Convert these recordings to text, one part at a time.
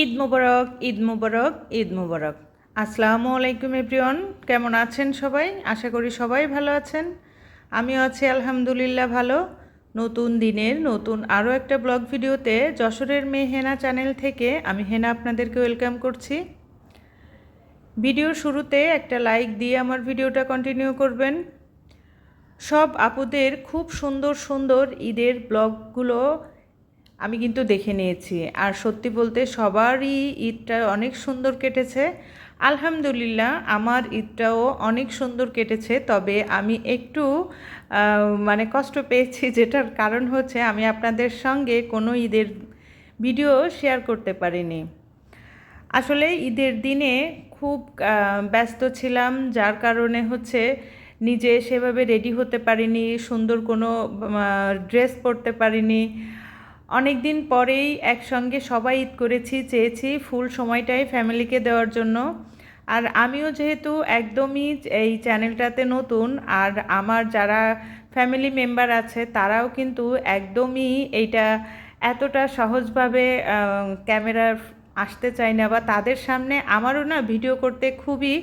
ঈদ মুবারক ঈদ মুবারক ঈদ মুবারক। আসসালামু আলাইকুম, এভরিওয়ান। কেমন আছেন সবাই? আশা করি সবাই ভালো আছেন। আমিও আছি, আলহামদুলিল্লাহ, ভালো। নতুন দিনের, নতুন আরও একটা ব্লগ ভিডিওতে যশোরের মেয়ে হেনা চ্যানেল থেকে আমি হেনা আপনাদেরকে ওয়েলকাম করছি। ভিডিওর শুরুতে একটা লাইক দিয়ে আমার ভিডিওটা কন্টিনিউ করবেন। সব আপুদের খুব সুন্দর সুন্দর ঈদের ব্লগগুলো আমি কিন্তু দেখে নিয়েছি। আর সত্যি বলতে সবারই ঈদটা অনেক সুন্দর কেটেছে। আলহামদুলিল্লাহ, আমার ঈদটাও অনেক সুন্দর কেটেছে। তবে আমি একটু মানে কষ্ট পেয়েছি, যেটার কারণ হচ্ছে আমি আপনাদের সঙ্গে কোনো ঈদের ভিডিও শেয়ার করতে পারিনি। আসলে ঈদের দিনে খুব ব্যস্ত ছিলাম, যার কারণে হচ্ছে নিজে সেভাবে রেডি হতে পারিনি, সুন্দর কোনো ড্রেস পরতে পারিনি। অনেক দিন পরেই একসঙ্গে সবাই ঈদ করেছি, চেয়েছি ফুল সময়টাই ফ্যামিলিকে দেওয়ার জন্য। আর আমিও যেহেতু একদমই এই চ্যানেলটাতে নতুন, আর আমার যারা ফ্যামিলি মেম্বার আছে, তারাও কিন্তু একদমই এইটা এতটা সহজভাবে ক্যামেরার আসতে চায় না বা তাদের সামনে আমারও না ভিডিও করতে খুবই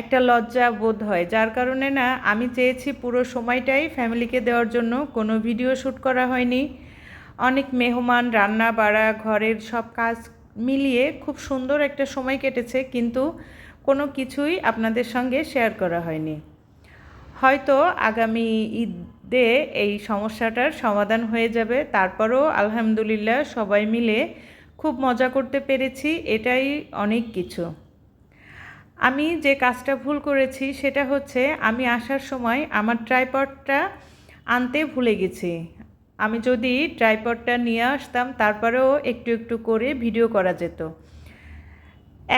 একটা লজ্জা বোধ হয়। যার কারণে না আমি চেয়েছি পুরো সময়টাই ফ্যামিলিকে দেওয়ার জন্য, কোনো ভিডিও শ্যুট করা হয়নি। অনেক মেহমান রান্না বাড়া ঘরের সব কাজ মিলিয়ে খুব সুন্দর একটা সময় কেটেছে, কিন্তু কোনো কিছুই আপনাদের সঙ্গে শেয়ার করা হয়নি। হয়তো আগামী ঈদে এই সমস্যাটার সমাধান হয়ে যাবে, তারপরও আলহামদুলিল্লাহ সবাই মিলে খুব মজা করতে পেরেছি, এটাই অনেক কিছু। আমি যে কাজটা ভুল করেছি, সেটা হচ্ছে আমি আসার সময় আমার ট্রাইপডটা আনতে ভুলে গেছি। আমি যদি ট্রাইপডটা নিয়ে আসতাম, তারপরেও একটু একটু করে ভিডিও করা যেত।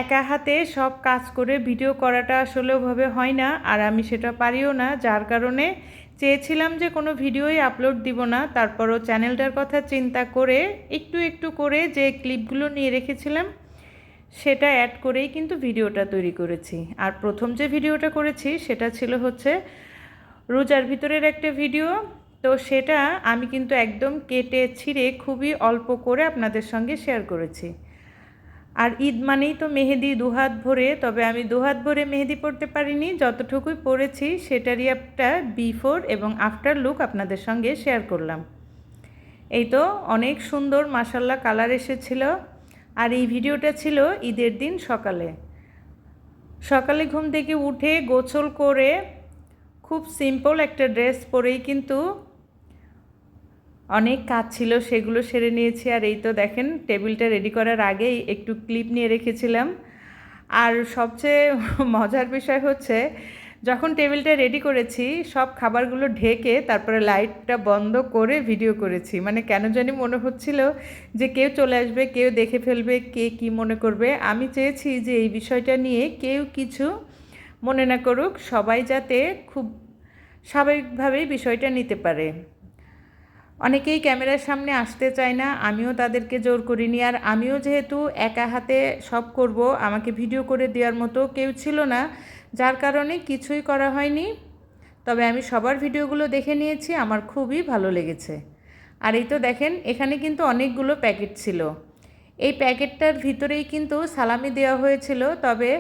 একা হাতে সব কাজ করে ভিডিও করাটা আসলে ওভাবে হয় না, আর আমি সেটা পারিও না। যার কারণে চেয়েছিলাম যে কোনো ভিডিওই আপলোড দিব না, তারপরও চ্যানেলটার কথা চিন্তা করে একটু একটু করে যে ক্লিপগুলো নিয়ে রেখেছিলাম, সেটা অ্যাড করেই কিন্তু ভিডিওটা তৈরি করেছি। আর প্রথম যে ভিডিওটা করেছি, সেটা ছিল হচ্ছে রোজার ভিতরের একটা ভিডিও তো সেটা আমি কিন্তু একদম কেটে ছিঁড়ে খুবই অল্প করে আপনাদের সঙ্গে শেয়ার করেছি। আর ঈদ মানেই তো মেহেদি দুহাত ভরে, তবে আমি দুহাত ভরে মেহেদি পড়তে পারিনি, যতটুকুই পড়েছি সেটারই একটা বিফোর এবং আফটার লুক আপনাদের সঙ্গে শেয়ার করলাম। এই তো অনেক সুন্দর মাসাল্লা কালার এসেছিল। আর এই ভিডিওটা ছিল ঈদের দিন সকালে। সকালে ঘুম থেকে উঠে গোছল করে খুব সিম্পল একটা ড্রেস পরেই কিন্তু অনেক কাজ ছিল, সেগুলো সেরে নিয়েছি। আর এই তো দেখেন, টেবিলটা রেডি করার আগেই একটু ক্লিপ নিয়ে রেখেছিলাম। আর সবচেয়ে মজার বিষয় হচ্ছে, যখন টেবিলটা রেডি করেছি, সব খাবারগুলো ঢেকে তারপরে লাইটটা বন্ধ করে ভিডিও করেছি। মানে কেন জানি মনে হচ্ছিল যে কেউ চলে আসবে, কেউ দেখে ফেলবে, কে কি মনে করবে। আমি চেয়েছি যে এই বিষয়টা নিয়ে কেউ কিছু মনে না করুক, সবাই যাতে খুব স্বাভাবিকভাবেই বিষয়টা নিতে পারে। অনেকেই ক্যামেরার সামনে আসতে চায় না, আমিও তাদেরকে জোর করিনি। আর আমিও যেহেতু একা হাতে সব করব, আমাকে ভিডিও করে দেওয়ার মতো কেউ ছিল না, যার কারণে কিছুই করা হয়নি। তবে আমি সবার ভিডিওগুলো দেখে নিয়েছি, আমার খুবই ভালো লেগেছে। আর এই তো দেখেন, এখানে কিন্তু অনেকগুলো প্যাকেট ছিল। এই প্যাকেটটার ভিতরেই কিন্তু সালামি দেওয়া হয়েছিল, তবে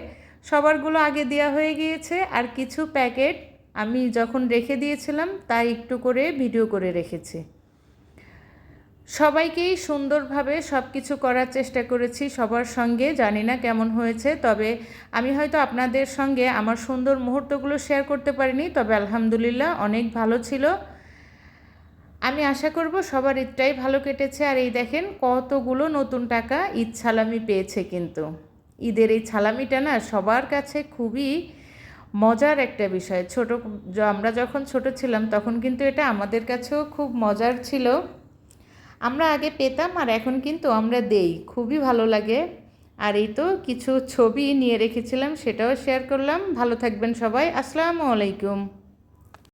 সবারগুলো আগে দেওয়া হয়ে গিয়েছে। আর কিছু প্যাকেট আমি যখন রেখে দিয়েছিলাম, তাই একটু করে ভিডিও করে রেখেছি। সবাইকেই সুন্দরভাবে সব কিছু করার চেষ্টা করেছি সবার সঙ্গে, জানি না কেমন হয়েছে, তবে আমি হয়তো আপনাদের সঙ্গে আমার সুন্দর মুহূর্তগুলো শেয়ার করতে পারিনি, তবে আলহামদুলিল্লাহ অনেক ভালো ছিল। আমি আশা করব সবার ঈদটাই ভালো কেটেছে, আর এই দেখেন কতগুলো নতুন টাকা ঈদ ছালামি পেয়েছে কিন্তু। ঈদের এই ছালামিটা না সবার কাছে খুবই মজার একটা বিষয়। ছোট, আমরা যখন ছোট ছিলাম তখন কিন্তু এটা আমাদের কাছেও খুব মজার ছিল। আমরা আগে পেতাম আর এখন কিন্তু আমরা দেই। খুবই ভালো লাগে। আর এই তো কিছু ছবি নিয়ে রেখেছিলাম, সেটাও শেয়ার করলাম। ভালো থাকবেন সবাই। আসসালামু আলাইকুম।